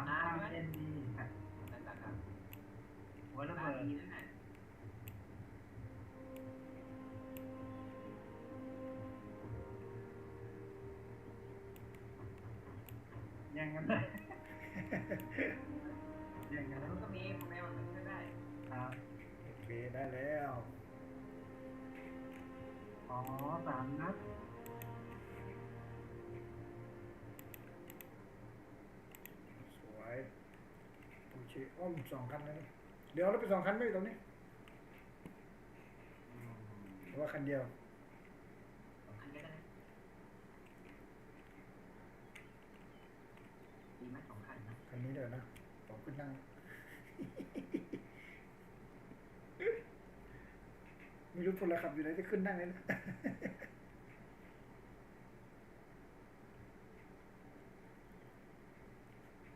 ามตามเอ็นดีนั่นแหละครับหัวระตาเบิดดีนั่นแหละแย่งกันเลยแย่งกันแล้แล้ววก็มีแมวมันก็ได้ครับโอเคได้แล้ว อ๋อสามนัด อเคอ้อมสองคันแล้วนี่เดี๋ยวเราไปสองคันไหมตรงนี้หรือว่าคันเดียวสองคันก็ได้นะดีไหมสองคันนะคันนี้เดี๋ยวนะผมขึ้นนั่งไม่รู้พลขับอยู่ไหนจะขึ้นนั่งเลยนะ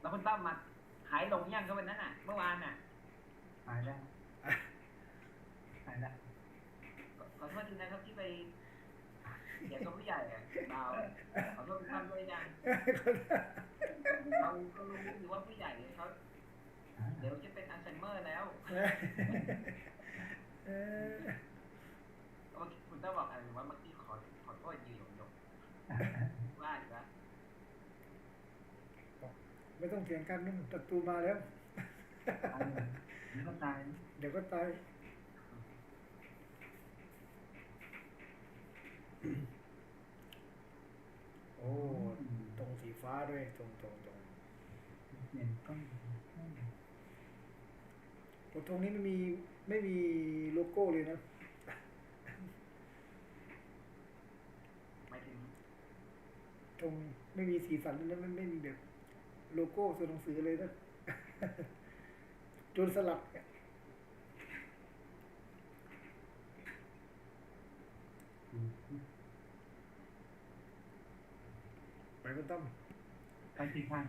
แล้วคุณตั้มมาหายหลงยังก็วันนั้นน่ะ เมื่อวานน่ะหายแล้วหายแล้วขอขอโทษทีนะครับที่ไปเสียงกับผู้ใหญ่อะเราขอโทษคุณตั้มด้วยยังเราก็รู้อยู่ว่าผู้ใหญ่เขาเดี๋ยวจะเป็นอัลไซเมอร์แล้วเออเมื่อกี้คุณตั้มบอกอะไรว่าเมื่อกี้ขอขอโทษยืนหยงหยงว่าดีปะ ไม่ต้องเถียงกันนู่นศัตรูมาแล้วตายเลยนี่ก็ตายนะเดี๋ยวก็ตายโอ้ตรงสีฟ้าด้วยตรงตรงตรงเปลี่ยนกล้องตรงนี้ไม่มีไม่มีโลโก้เลยนะหมายถึงตรงไม่มีสีสันเลยนะไม่ไม่มีแบบ โลโก้ตัวหนังสือเลยนะโจนสลัดเนี่ยไปก็ต้องไปกี่คัน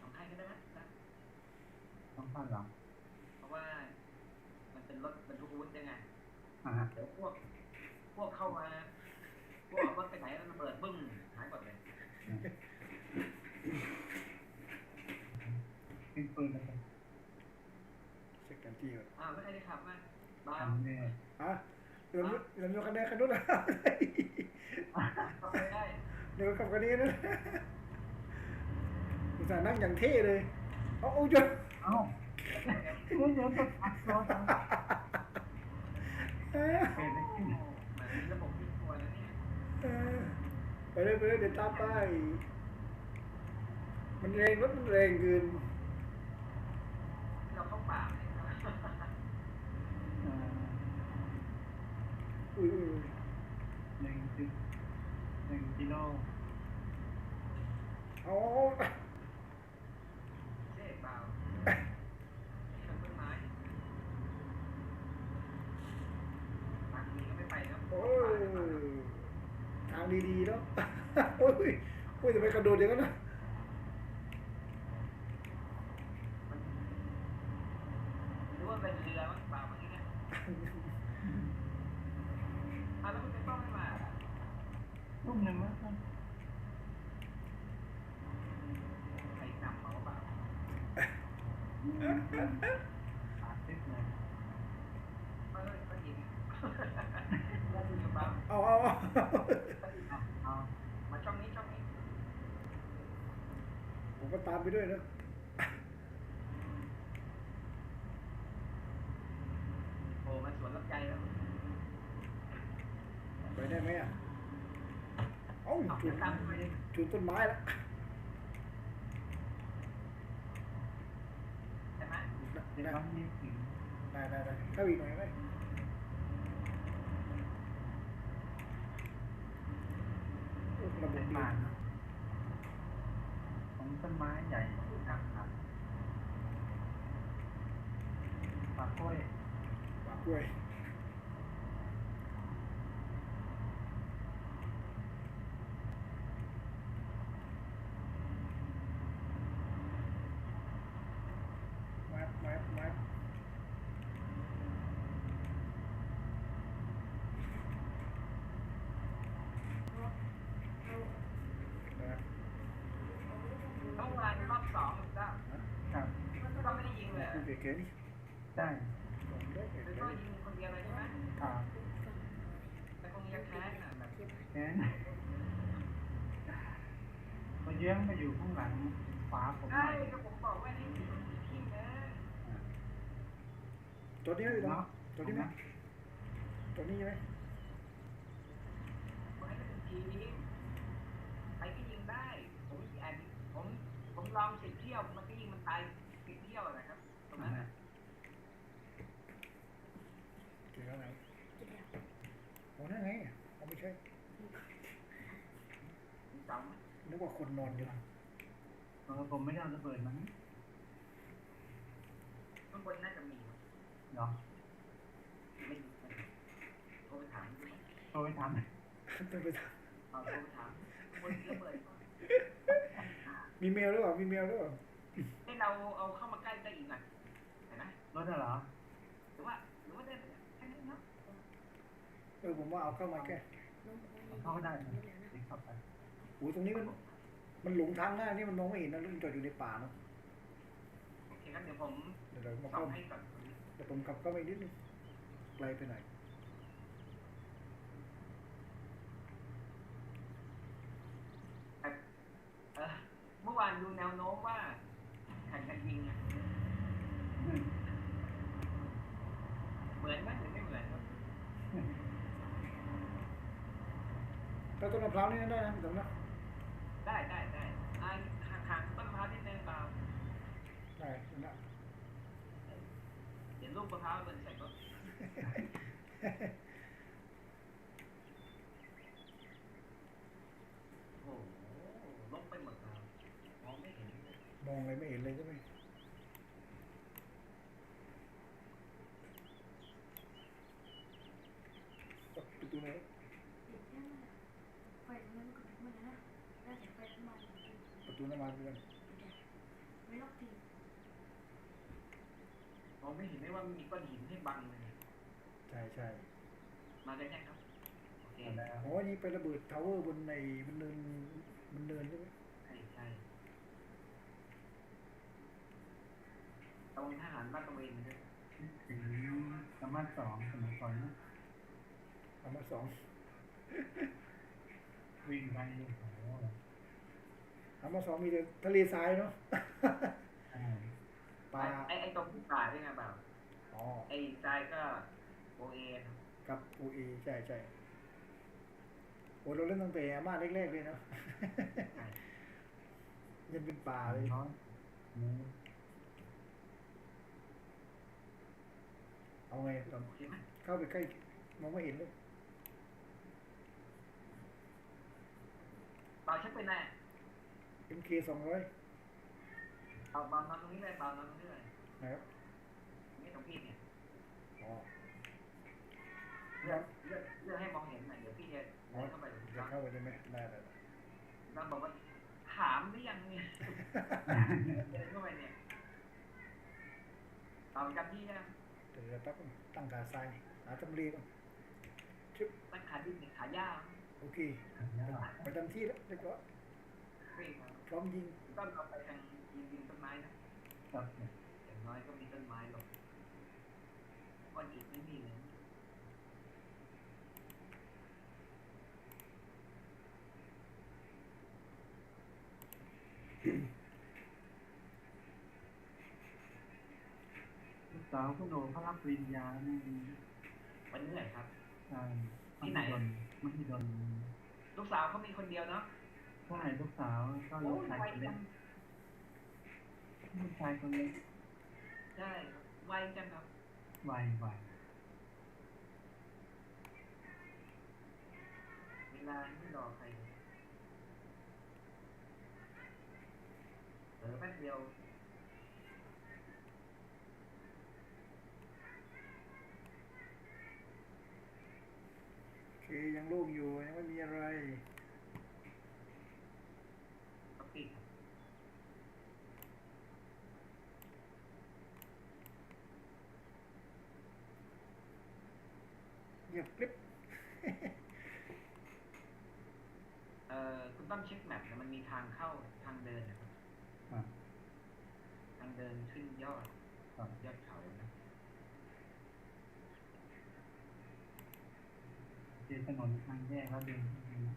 สองคันก็ได้นะต้องพันหรอเพราะว่า มันเป็นรถบรรทุกอาวุธยังไงอ่าเดี๋ยวพวก พวกเข้ามา พวกเอารถไปไหนแล้วระเบิดบึ้มหายหมดเลย เป็นปืนอะไรเช็คกันที่ก่อนอ้าวไม่ได้ขับมาบ้าทำเนี่ยอะเดี๋ยวเดี๋ยวมีคะแนนคันนู้นนะเข้าไปได้เดี๋ยวขับคันนี้นะอุตส่าห์นั่งอย่างเท่เลยเอาโอ้ยเอ้าเดี๋ยวเดี๋ยวต้องอัดรอจังเปลี่ยนไปขึ้นเหมือนมีระบบที่ตัวแล้วเนี่ยไปเลยไปเลยเดี๋ยวตามไป มันแรงรถมันแรงเกินที่เราเข้าป่าเนี่ยนะเอ่ออุ้ยอุ้ยอุ้ยหนึ่งจุดหนึ่งกิโลเอาเจ๊เปล่าที่ต้นไม้บางทีก็ไม่ไปนะโอ้ยทางดีๆเนาะโอ้ยโอ้ยทำไมกระโดดอย่างนั้นนะ มันหรือว่าเป็นเรือมั้งเปล่าเมื่อกี้เนี่ยอะแล้วคุณจะต้องไม่มาอะ ทุ่มหนึ่งมั้ง ใครนำมาเปล่า สามสิบเลย เออก็ยิงแล้วยิงเปล่า เอาเอาเอา ก็ยิง เอาเอา มาช่องนี้ช่องนี้ ผมก็ตาม ไปด้วยนะโอ้มาสวนลำไยแล้วไปได้ไหมอะเอ้าเอาจุเดี๋ยดวตามไปเลยจุดต้นไม้แล้วใช่ไหมเดี๋ยวต้องมีถึงได้ได้ได้เข้าอีกหน่อยไหมโอ้ระบบเป็นดีป่านของ ต้นไม้ใหญ่ครับครับปากกล้วยปากกล้วยแวบแวบแวบแวบ ต้องวานรอบสอง เก๋ๆนี่ได้สองเด็กคือเก๋ก็ยิงคนเดียวเลยใช่ไหมครับแต่คงยังแค้นอะแบบแค่นั้นมาเยื้องมาอยู่ข้างหลังขวาผมหใช่น่อยก็ผมบอกว่าให้ยิงทีมนะๆตัวนี้ไม่ต้องเนาะตัวนี้ไหมตัวนี้ใช่ไหมผมให้เป็นทีมใครก็ยิงได้ ผมแอบผมผมลองสิบเที่ยวมันก็ยิงมันตายสิบเที่ยวนะครับตรงนั้นอะ เก๋แล้วไหนโอ้นั่นไงเอาไม่ใช่ สอง นึกว่าคนนอนอยู่เออผมไม่ได้เอาระเบิดมันข้างบนน่าจะมีเนาะไม่มีโทรไปถามดูโทรไปถามต้องไปถามเอาโทรไปถามคนระเบิดมีเมลหรือเปล่ามีเมลหรือเปล่าให้เราเอาเข้ามาใกล้ได้อีกหน่อยเห็นไหมรถเหรอหรือว่าหรือว่าได้แค่นี้เนาะเออผมว่าเอาเข้ามาแค่เข้าก็ได้นะเดี๋ยวเข้าไปโอ้ยตรงนี้มัน มันหลงทางหน้านี่มันมองไม่เห็นนะลุงจอดอยู่ในป่าเนาะโอเคงั้นเดี๋ยวผมเดี๋ยวเรามาส่อเข้างให้ก่อนเดี๋ยวผมกลับเข้าไปอีกนิดนึงไกลไปหน่อยเออเมื่อวานดูแนวโน้มว่าแข่งกันยิงอะอืมเหมือนไหมหรือไม่เหมือนครับถ้าต้นมะพร้าวนี่ได้นะตรงนั้น ได้ได้ได้อ่าห่างๆต้นมะพร้าวนิดนึงเปล่าได้ตรงนั้นเดี๋ยวลูกมะพร้าวมันใส่รถโอ้โหลบไปหมดแล้วมองไม่เห็นเลย มองอะไรไม่เห็นเลยใช่ไหมประตูไหนประตู น้ำมันเพื่อนมองไม่เห็นไม่ว่ามีก้อนหินให้บังเลยใช่ใช่มาได้ยังครับโอเคแล้วอ๋อนี่ไประเบิดทาวเวอร์บนในบนเนินบนเนินใช่ไหมใช่ใช่ตรงทหารบ้านตะเวนเลยถึงสามารถสองสมัยก่อนนะเอามารถสองวิ่งไปโอ้โห เอามาสองมีแต่ทะเลทรายเนาะใช่ปลาไอ้ไอ้ตรงป่าด้วยไงเปล่าอ๋อไอ้ทรายก็โอเอครับกับโอเอใช่ใช่โอ้เราเล่นตั้งแต่อามาเล็กๆเลยเนาะใช่ยังเป็นป่าเลยร้อยอืมเอาไงตอนโอเคไหมเข้าไปใกล้มองไม่เห็นเลยเปล่าเช็คไปไหน MK สองร้อยเปล่าเปล่านอนตรงนี้เลยเปล่านอนตรงนี้เลยนะครับนี่ตรงพี่เนี่ยอ๋อเลือกเลือกเลือกให้มองเห็นหน่อยเดี๋ยวพี่จะเดินเข้าไปจะเข้าไปได้ไหมได้ได้เราบอกว่าถามหรือยังเนี่ยเดินเข้าไปเนี่ยเปล่าจำพี่นะเดี๋ยวแป๊บนึงตั้งขาซ้ายหาตำรีก่อนตั้งขาดินเนี่ยขาย่าโอเคยากไปทำที่แล้วเรียบร้อยเฮ้ยค รับพร้อมยิงต้นเอาไปทางยิงยิงต้นไม้นะครับอย่างน้อยก็มีต้นไม้หลบก้อนอิฐไม่มีเลยลูกสาวคุณโดเขารับปริญญานี่วันนี้ไหนครับ ใช่ที่ไหนมหิดลมหิดล ลูกสาวเขามีคนเดียวเนาะใช่ลูกสาวก็โอ้ลูกยชายไวคนเล็จักงลูกชายคนเล็กใช่ครับไวจังครับวัยวัยเวลาไม่รอใครเลยเออแป๊บเดียวโอเคยังโล่งอยู่ยังไม่มีอะไร ก็ปิดครับ เงีย บกริบเอ่อคุณต้องเช็คแมปนะมันมีทางเข้าทางเดินนะครับอะทางเดินขึ้นยอดครัครับยอดเขานะเจอถนนทางแยกแล้วเดินขึ้นไปนะ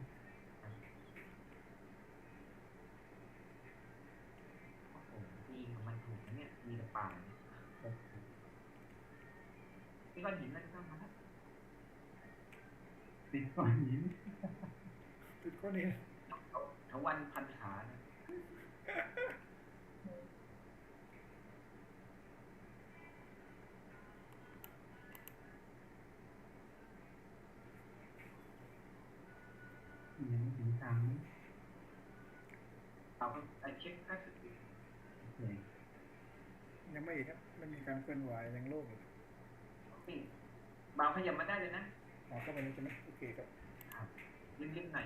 โอ้โหที่ของมันถูกนะเนี่ยมีแต่ป่าเนี่ยนี่ก้อนหินนั่นก็มาแล้ว ติดก้อนหินติดข้อนี้ทวันพันขานะยังไม่ถึงทางนี้เราก็ไปเช็คค่าสึกอยู่โอเคยังไม่ครับไม่มีการเคลื่อนไหวยังโล่งอยู่นี่เบาขยับมาได้เลยนะ อ๋อเข้าไปนี่ใช่ไหมโอเคครับริมๆหน่อย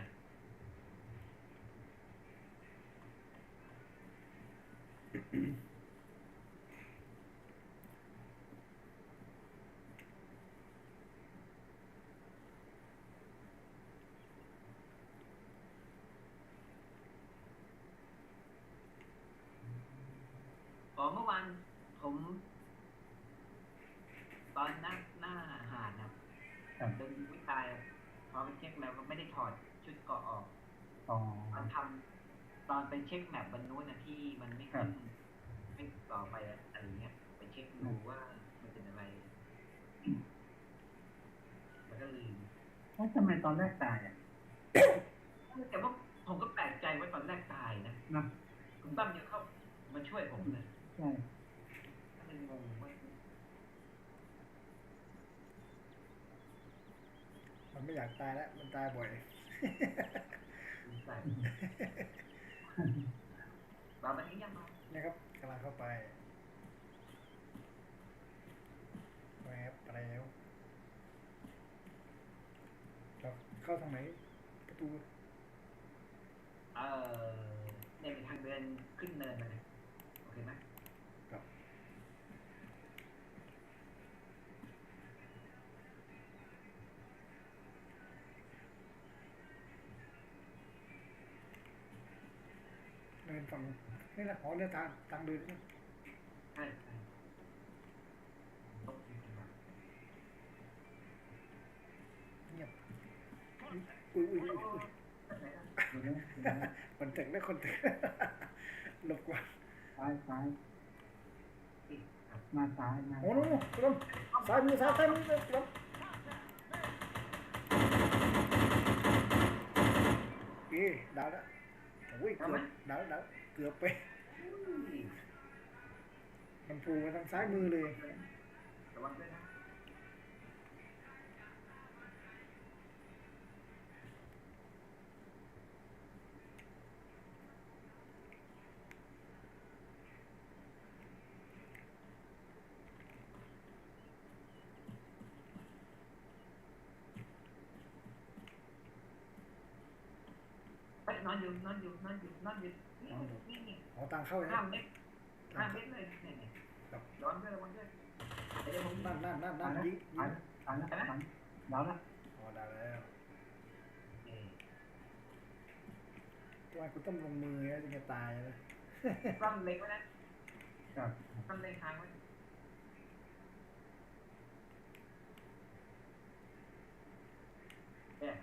อ๋อเมื่อวานผม ไม่ได้ถอดชุดเกราะออกต่อตอนทำตอนไปเช็คแมปบนนู้นนะที่มันไม่ขึ้นไม่ต่อไปอะอะไรเงี้ย ไปเช็คดูว่ามันเป็นอะไรแล้วก็ลืมว่าทำไมตอนแรกตายอะแต่ว่าผมก็แปลกใจว่าตอนแรกตายนะนะคุณตั้มยังเข้ามาช่วยผมเลยใช่ ก็เลยงงว่า มัน ไม่อยากตายแล้ว มันตายบ่อยสงสัยบาบันนี้ยังมานะครับกำลังเข้าไปแวบไปแล้วเราเข้าทางไหน ประตู เออเนี่ยเป็นทางเดินขึ้นเนินมาเลยโอเคไหม ครับเดินฝั่ง นี่แหละอ๋อเนี่ยทางทางเดินนี่ใช่ใช่ตกอยู่ที่ว่าเงียบอุ้ยอุ้ยอุ้ยอุ้ยไหนอะเดี๋ยวนะเดี๋ยวนะคนแต่งได้คนแต่งหลบกว่าซ้ายซ้ายที่ครับมาซ้ายมาโอ้โหลมซ้ายมือซ้ายซ้ายมือลมเอ๊ดาวแล้วโอ้ยเกือบดาวดาวเกือบไปอุ้ย มันโผล่มาทางซ้ายมือเลยระวังด้วยนะ ไป นอนอยู่นอนอยู่นอนอยู่นอนอยู่นี่นี่นี่อ๋อทางเข้าห้านะมเม็ดห้ามเม็ดเลยนี่นี่ร้อนด้วยระวังด้วยเดี๋ยวผมนั่นนั่นนั่นตานั่ยนแล้วยิงยิตายงแล้วตายแล้วตายแล้วแล้วอ๋อดาวแล้วเอ่อตัวคุณต้องลงมือนะจะตายเลยกล้องเล็กไว้นะครับกล้องเล็กค้างไว้เนี่ย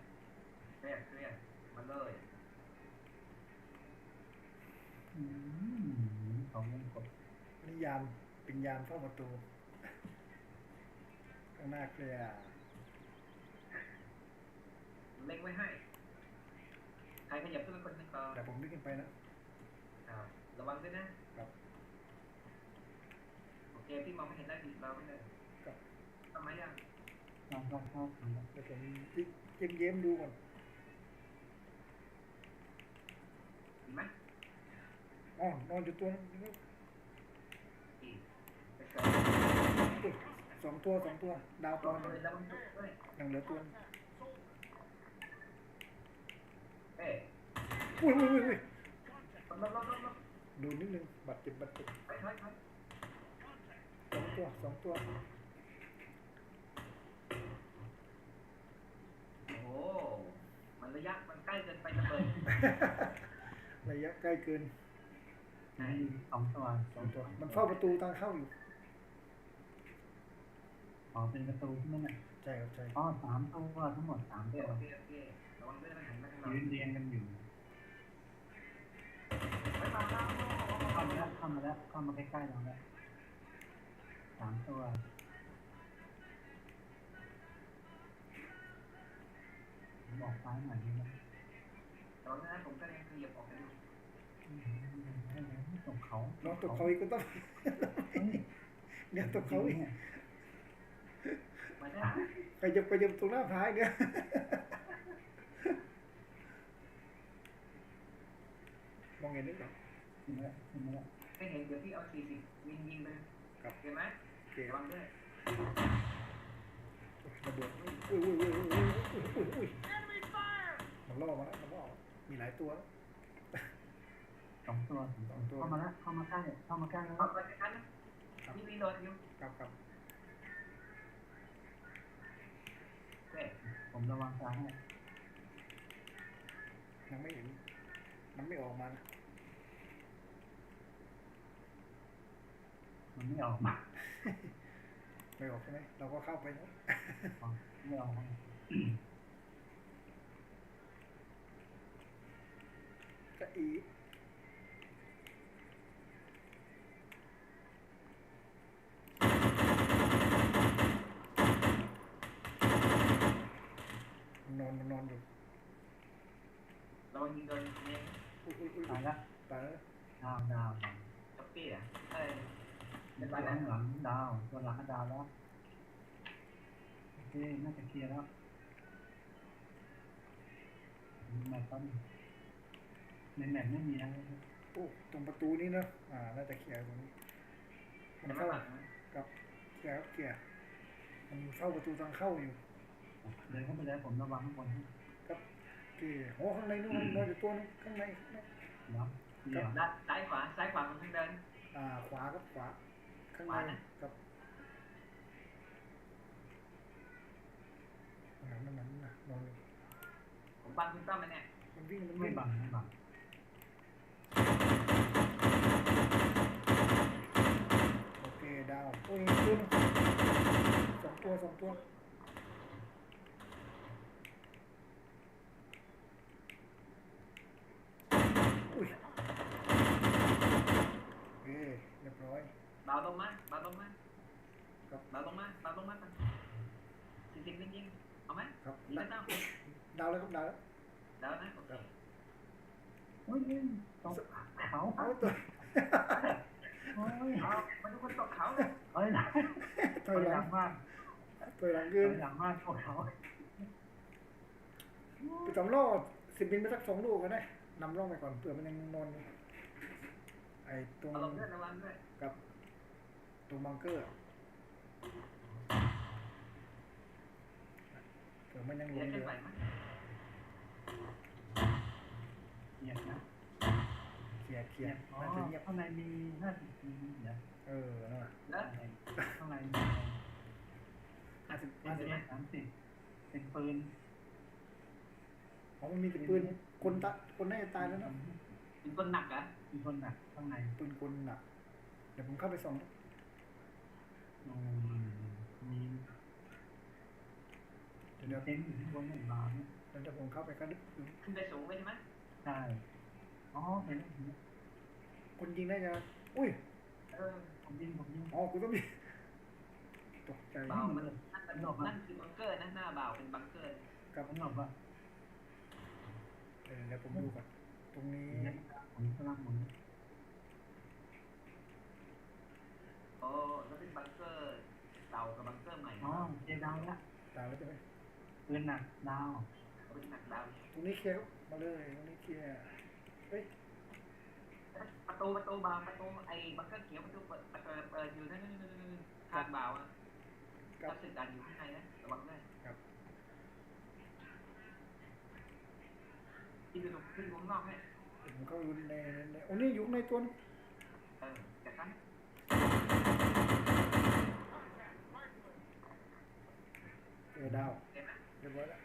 เครียดเครียดมาเลยอืม ของวงกบนิยามเป็นยามเฝ้าประตูข้างหน้าเคลียร์เล็งไว้ให้ ใครขยับขึ้นไปคนหนึงก่อนแต่ผมนึกขึ้นไปนะครับระวังด้วยนะ ครับโอเค พี่มองไม่เห็นได้ดีเราไว้เลยครับทำไมอะเราเราเข้าทางแล้วเดี๋ยวผมเยิ้มเยิ้มๆดูก่อน เห็นไหม อ๋อนอนอยู่ตัวนึงอีกไปเกิดอุ๊ยสองตัวสองตัว ดาวตัตัววเลนึงยแล้วมันดุด้วยยังเหลือตัวนึงเอ๊ะอุ้ยอุ้ยอุ้ยอุ้ยลบลบลบลบลบดูนิดนึงบาดเจ็บบาดเจ็บไปถอยถอยสองตัวสองตัวโอ้โหมันระยะมันใกล้เกินไประเบิดระยะใกล้เกิน ใช่มีสองตัวสองตัว มันเฝ้าประตูทางเข้าอยู่อ๋อเป็นประตูที่นั่นน่ะใช่ครับใช่อ๋อสามตัวทั้งหมดสามโอเคตัวโอเคโอเคระวังด้วยนะหันมาทางเรายืนเรียงกันอยู่ไปตามเราเข้ามาแล้วเข้ามาแล้วเข้ามาใกล้ๆเราแล้วสามตัวผมบอกซ้ายหน่อยดีนะระวังนะผมก็ยังเหยียบออกกันอยู่ ตกเขาน้องตกเขาอีกก็ต้องเนี่ยตกเขาอีกเนี่ยมาได้ใครจะไปยืมตรงหน้าท้ายเนี่ยมองเห็นนิดหน่อยขึ้นมาแล้วขึ้นมาแล้วไม่เห็นเดี๋ยวพี่เอาสี่สิบยิงยิงไปครับเห็นไหมโอเคระวังด้วยระเบิดอุ้ยอุ้ยอุ้ยอุ้ยอุ้ยอุ้ยอุ้ยมันล่อมาแล้วมันล่อมีหลายตัวแล้ว สองตัวสองตัวเข้ามาแล้วเข้ามาใกล้เข้ามาใกล้แล้วเอาไปกันนะนี่มีโดนอยู่ครับครับโอเคผมระวังซ้ายให้ยังไม่เห็น มันไม่ออกมานะมันไม่ออกมา ไม่ออกใช่ไหมเราก็เข้าไปเนอะไม่ออกมาจะอีมันน อนมันนอนอยู่ระวังยิงโดนเนี่ยอุ้ยอุ้ยอุ้ยตายแล้วตายแล้วดาวดาวช็อปปี้อะเออเดี๋ยวไปแล้วหลังดาวตัวหลังก็ดาวแล้วโอเคน่าจะเคลียร์แล้วมีแมตช์ต้นในแมตช์ไม่มีนะโอ้ตรงประตูนี้เนอะอ่าน่าจะเคลียร์ตรงนี้มันจะมาเข้าหลังกับเคลียร์ครับเคลียร์มันเข้าประตูทางเข้าอยู่ เดินเข้าไปแล้วผมระวังข้างบนให้ครับโอเคโอ้ข้างในนู่นนอนอยู่ตัวนึงข้างในข้างในเดี๋ยวเดี๋ยวด้านซ้ายขวาซ้ายขวามันทางเดิน อ่า ขวาครับขวาข้างขในวานะ ครับนั่นนั่นนั่นนะนอนอยู่ผมบังคุณต้อมไปเนี่ยมันวิ่งมันไม่วิ่งบังไม่บังโอเคดาวโอ้ยตัวนึงสองตัวสองตัวอุ้ยโอเคเรียบร้อย เบาลงมาเบาลงมาครับเบาลงมาเบาลงมากันสี่สิบยิงยิงเอาไหมครับยิงไม่ต้องดาวแล้วครับดาวแล้วเดี๋ยวนะโอเคโอ้ยตกเขาเอาตัวโอ้ยเอามาดูคนตกเขาเลยเฮ้ยหลังถอยหลังมากถอยหลังถยืนอยหลังมากพวกเขาไปสองรอบสิบบินไปสักสองลูกก็ได้นำร่องไปก่อนเผื่อมันยังนอนอยู่ไอ้ตรงเอาลงด้วยระวังด้วยกับ ตรงบังเกอร์เผื่อมันยังหลเดี๋ยวงอขึ้นยู่ไปมั้ยเงียบนะเคลียร์เคลีเงียยร์บอ๋อน่าจะเงียบข้างในมีห้าสิบปีเดี๋ยวเออนั่นน่ะแล้วข้างในมีห้าสิบเป็ห้านสิบสามสิบเป็นปืนอ๋อมันมีแต่ปืนคนตะคนน่าจะตายแล้วนะเป็นคนหนักเหรอมีคนหนักข้างในปืนคนหนักเดี๋ยวผมเข้าไปส่องอืมมี เดี๋ยวเดี๋ยวเต็นท์อยู่ที่บนหนึ่งบาเนี่ยเดี๋ยวผมเข้าไปกันดิขึ้นไปสูงไปใช่ไหมใช่อ๋อเห็นแล้วเห็นแล้วคนยิงได้จ้ะอุ้ยเออผมยิงผมยิงอ๋อกูต้องมีตกใจเบามันนั่นเป็นนั่นคือบังเกอร์นะหน้าเบาเป็นบังเกอร์กับผมบอกว่าเออเดี๋ยวผมดูก่อนตรงนี้ผมกำลังหมุน โอ้แล้วเป็นบังเกอร์เก่ากับบังเกอร์ใหม่อ๋อเจดาวแล้วตายแล้วใช่ไหมปืนหนักดาวเป็นหนักดาวตรงนี้เคลียร์มาเลยตรงนี้เคลียร์เฮ้ยประตูประตูเบาประตูไอ้บังเกอร์เขียวประตูเปิดเปิดเปิดอยู่นั่นนั่นนั่นข้างเบาอะกัก็บสึกดันอยู่ข้างในนะระวังด้วยครับที่ดูขึ้นวงนอกให้ผมเข้าอยู่ในในโอ้นี่อยู่ในตัวนึงเออจากนั้น เออดาวเห็นไหมเรียบร้อยแล้ว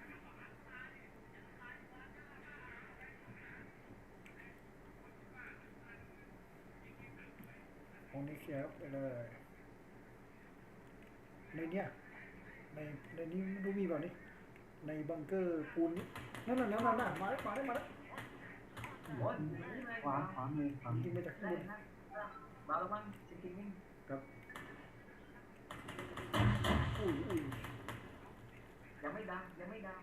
ตรงนี้เคลียร์ไปเลยในเนี้ยในในนี้ไม่รู้มีเปล่านี่ในบังเกอร์ปูนนี่นั่นน่ะนั่นน่ะนั่นน่ะมาแล้วมาแล้วมาแล้วโอ้ยนี่เลยขวาขวามือขวายิมืงอมาจากข้างได้บนนะบาลมันจริงจริงครับ ดังยังไม่ดัง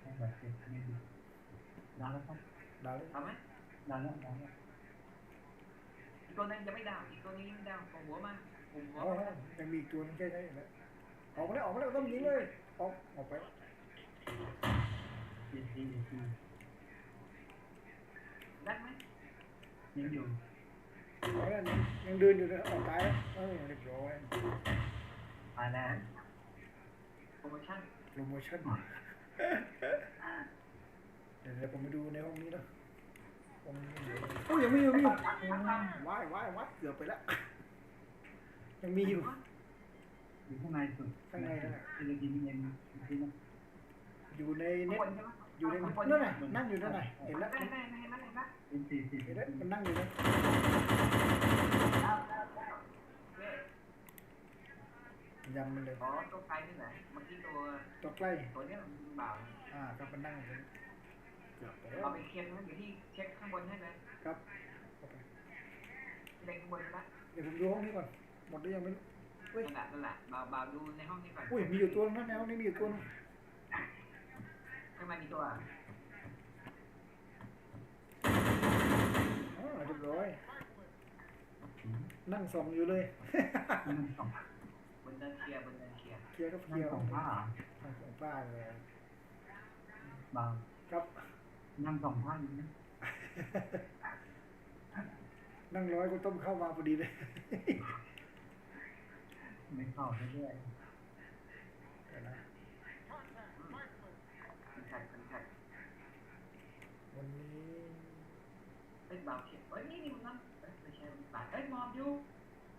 ให้แบบเจ็บไม่ดีดันแล้วครับดาวเลยทำไหมดันแล้วดันแล้วอีกตัวนึงยังไม่ดังอีกตัวนี้ยังไม่ดังของหัวมาผมหัวอ๋อมายังมีอีกตัวนึงใช่ใช่แล้วออกมาแล้วออกมาแล้วต้องยิงเลยออกออกไปดีดีดีดีดังไหมยังอยู่ออกแล้ว ยังเดินอยู่เลยออกตายแล้วเออเรียบร้อยตาแล้วโปรโมชั่นโปรโมชั่นเดี๋ยวผมไปดูในห้องนี้นะห้องนี้เดี๋ยวโอ้ยยังมีอยู่มีอยู่ว้ายว้ายว้ายเกือบไปแล้วยังมีอยู่อยู่ข้างในสุดข้างในนั่นแหละจะยิงเองอยู่ในเน็ต อยู่ในข้างบนนั่นน่ะนั่งอยู่นั่นน่ะเห็นแล้วได้ได้ได้ได้ได้เป็นสี่สี่เห็นแล้วมันนั่งอยู่นะเย้ยำมันเลยอ๋อตัวไกลนี่แหละเมื่อกี้ตัวตัวใกล้ตัวเนี้ยมันบ่าวอ่าครับมันนั่งอยู่ตรงนี้เกือบไปแล้วเอาไปเคลียร์นะเดี๋ยวที่เช็คข้างบนให้เลยครับเข้าไปเด็กข้างบนนะเดี๋ยวผมดูห้องนี้ก่อนหมดหรือยังไม่รู้เฮ้ยนั่นแหละนั่นแหละบ่าวบ่าวดูในห้องนี้ก่อนอุ้ยมีอยู่ตัวนึงนะในห้องนี้มีอยู่ตัวนึง ข้างในมีตัวอ๋อเรียบร้อย นั่งส่องอยู่เลยนั่งสองบนเดินเคลียร์บนเดินเคลียร์เคลียร์ก็เคนั่ลีงยร์สองผ้านั่งส่องป้าเลยบางครับ นั่งสองผ้าอยู่นะนั่งร้อยก็ต้มเข้ามาพอดีเลย ไม่เข้าเรื่อยเดี๋ยวนะ เป็นแท็กเป็นแท็ก วันนี้เอ้ยบ่าวเขียนเอ้ยนี่นี่มันนั่นเอ้ยไม่ใช่มันบ่าวเอ้ยมอบอยู่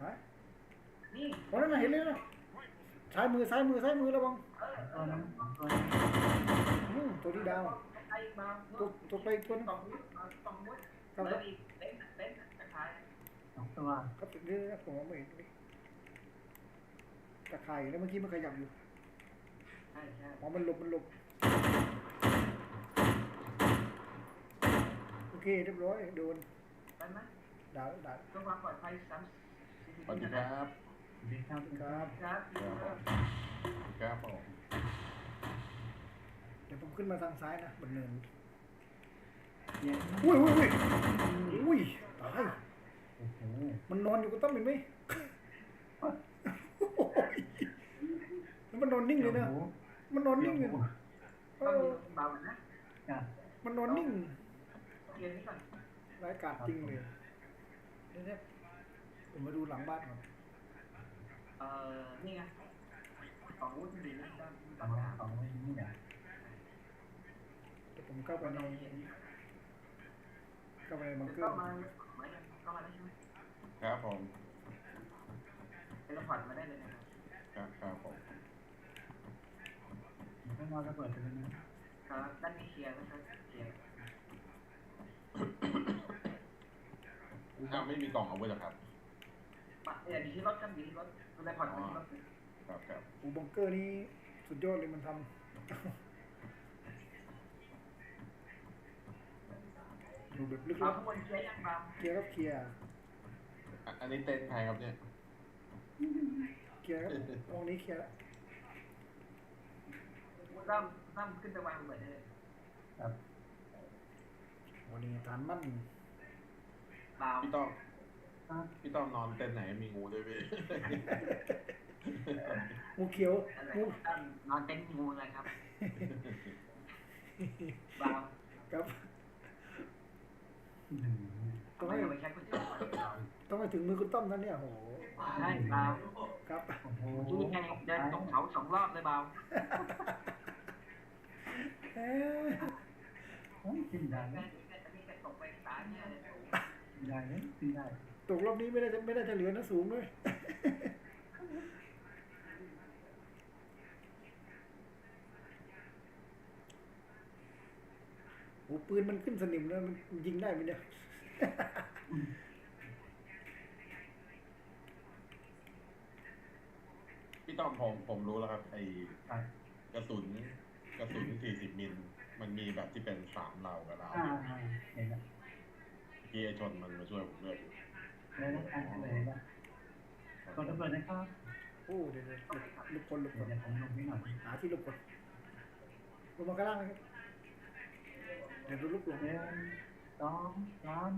ฮะนี่โอ้นั่นน่ะเห็นเลยนะซ้ายมือซ้ายมือซ้ายมือระวังเออๆเอตัวอนั้นสองตัวนั้นอืมตัวที่ดาวไอ้บ่าวตัวตัวไปอีกตัวนึงสองมุดเอาสองมุดครับแล้วอีกเต้นเต้นจะขายสองตัวครับเดี๋ยวนะผมมองไม่เห็นนี่ตะไคร่แล้วเมื่อกี้มันขยับอยู่ใช่ใช่อ๋อมันหลบมันหลบ โอเคเรียบร้อยโดนไปไหมดาวดาวเพื่อความปลอดภัยสามสวัสดีครับดีครับครับครับครับผมเดี๋ยวผมขึ้นมาทางซ้ายนะบนเนินเนี่ยอุ้ยอุ้ยอุ้ยอุ้ยตายโอ้โหมันนอนอยู่ก็ต้องเห็นไหมโอ้ยแล้วมันนอนนิ่งเลยนะโอ้โหมันนอนนิ่งเลยนะเอต้องอมีเบานะจ้ะมันนอนนิ่งเค ลียร์นี้ก่อนร้ายกาจจริงเลยเดี๋ยวๆผมมาดูหลังบ้านก่อน เอ่อ นี่ไงสองมุดดีนะด้านสด้าอนงหน้าสองนี่เนี่ยเดี๋ยวผมเข้าไปก็ในต้องเคลียร์นี้เข้าไปในบังเกอก็ร์มาไม่ก็มาได้ใช่ไหมครับผมเทเลพอร์ตมาได้เลยนะครับครับครับผมไม่นอนระเบิดเลยนะครับด้านนี้เคลียร์นะครับเคลียร์ อ้าวไม่มีกล่องเอาไว้เหรอครับปะเนี่ยอยู่ที่รถครับอยู่ที่รถเทเลพอร์ตอยู่ที่รถครับครับโอ้บังเกอร์นี่สุดยอดเลยมันทำดูแบบลึกเราข้างบนเคลียร์ยังเบาๆเคลียร์ครับเคลียร์อะอันนี้เต็นท์ใครครับเนี่ยเคลียร์ครับตรงนี้เคลียร์แล้วตั้มตั้มขึ้นไปวางระเบิดได้เลยครับวันนี้ฐานมั่น เบาพี่ต้อมครับพี่ต้อมนอนเต็นท์ไหนมีงูด้วยพี่ งูเขียวอะไรงูตั้มนอนเต็นท์งูเลยครับเบาครับอืมต้องไม่ให้ไปใช้คนอื่นต้องให้ถึงมือคุณต้อมนั่นเนี่ยโหใช่เบาครับโอ้โหนี่ไงเดินตกเขาสองรอบเลยเบาเอ๊ะโอ้ยกินได้ไหมแค่อันนี้จะตกไปสายเนี่ยเลยกิน ได้ไมปีได้ตกรอบนี้ไม่ได้ไม่ได้จะเหลือนะสูงเลยโอ้ปืนมันขึ้นสนิมแล้วมันยิงได้ไหมเนี่ยพี่ต้อมผมผมรู้แล้วครับไอ้กระสุนกระสุนที่สิบมิล มันมีแบบที่เป็นสามเหล่ากับเหาอ่าเห็นแล้ว เกียร์ชนมันมาช่วยผมเลือกอยู่เลยแล้วกันเลยแล้วกดระเบิดนะครับโอ้เดี๋ยวเดี๋ยวหลบคนหลบคเดี๋ยวนเดี๋ยวผมลงนิดหน่อยหาที่หลบคนลงมาข้างล่างนะครับเดี๋ยวดูลูกหลงหนึ่งสองสาม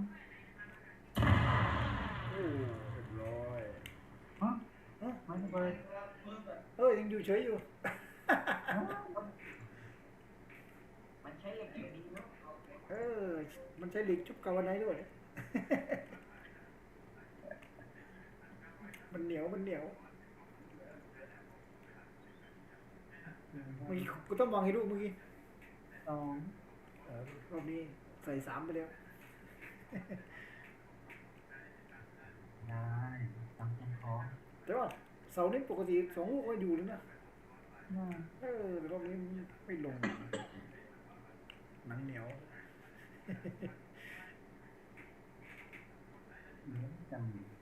โอ้เรียบร้อยฮะฮะไม่ระเบิดเอ้ยยังอยู่เฉยอยู่ฮะมันใช้เหล็กอย่างดีเนาะ เออ มันใช้เหล็กชุบกาวไนท์ด้วยมันเหนียวมันเหนียวเมื่อกี้กูต้องมองให้ดูเมื่อกี้สองเออรอบนี้ใส่สามไปแล้วได้ตามคำขอแต่ว่าเสาร์นี้ปกติสองลูกก็อยู่เลยนะน่าเออแต่รอบนี้ไม่ลงหนังเหนียว เห